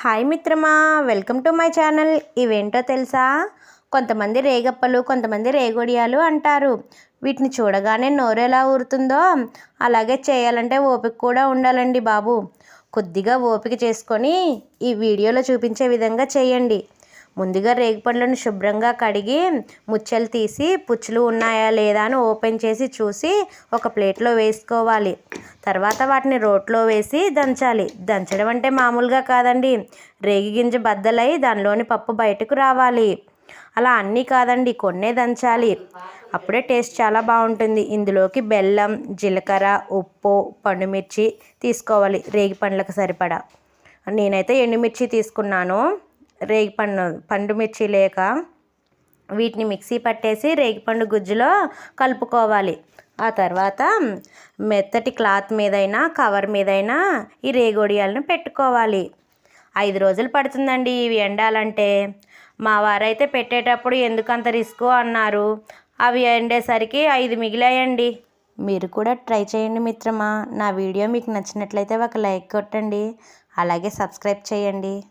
Hi మిత్రమా welcome to my channel. ఇవేంటో తెలుసా? కొంతమంది రేగప్పలు కొంతమంది రేగొడియాలు అంటారు. వీటిని చూడగానే నోరు ఎలా ఊరుతుందో? అలాగే చేయాలంటే ఓపిక కూడా ఉండాలండి బాబు. కొద్దిగా ఓపిక చేసుకొని ఈ వీడియోలో చూపించే విధంగా చేయండి. ముందుగా రేగిపండ్లను శుభ్రంగా కడిగి ముచ్చలు తీసి పుచ్చులు ఉన్నాయా లేదా అని ఓపెన్ చేసి చూసి ఒక ప్లేట్లో వేసుకోవాలి. తర్వాత వాటిని రోట్లో వేసి దంచాలి. దంచడం అంటే మామూలుగా కాదండి. రేగి గింజ బద్దలై దానిలోని పప్పు బయటకు రావాలి. అలా అన్నీ కాదండి కొన్నే దంచాలి. అప్పుడే టేస్ట్ చాలా బాగుంటుంది. ఇందులోకి బెల్లం జీలకర్ర ఉప్పు పండుమిర్చి తీసుకోవాలి. రేగి పండ్లకు సరిపడా. నేనైతే ఎండుమిర్చి తీసుకున్నాను. రేగి పండు మిర్చి లేక వీటిని మిక్సీ పట్టేసి రేగిపండు గుజ్జులో కలుపుకోవాలి. ఆ తర్వాత మెత్తటి క్లాత్ మీదైనా కవర్ మీదైనా ఈ రేగొడియాలను పెట్టుకోవాలి. ఐదు రోజులు పడుతుందండి ఇవి ఎండాలంటే. మా వారైతే పెట్టేటప్పుడు ఎందుకంత రిస్క్ అన్నారు. అవి ఎండేసరికి ఐదు మిగిలాయండి. మీరు కూడా ట్రై చేయండి మిత్రమా. నా వీడియో మీకు నచ్చినట్లయితే ఒక లైక్ కొట్టండి. అలాగే సబ్స్క్రైబ్ చేయండి.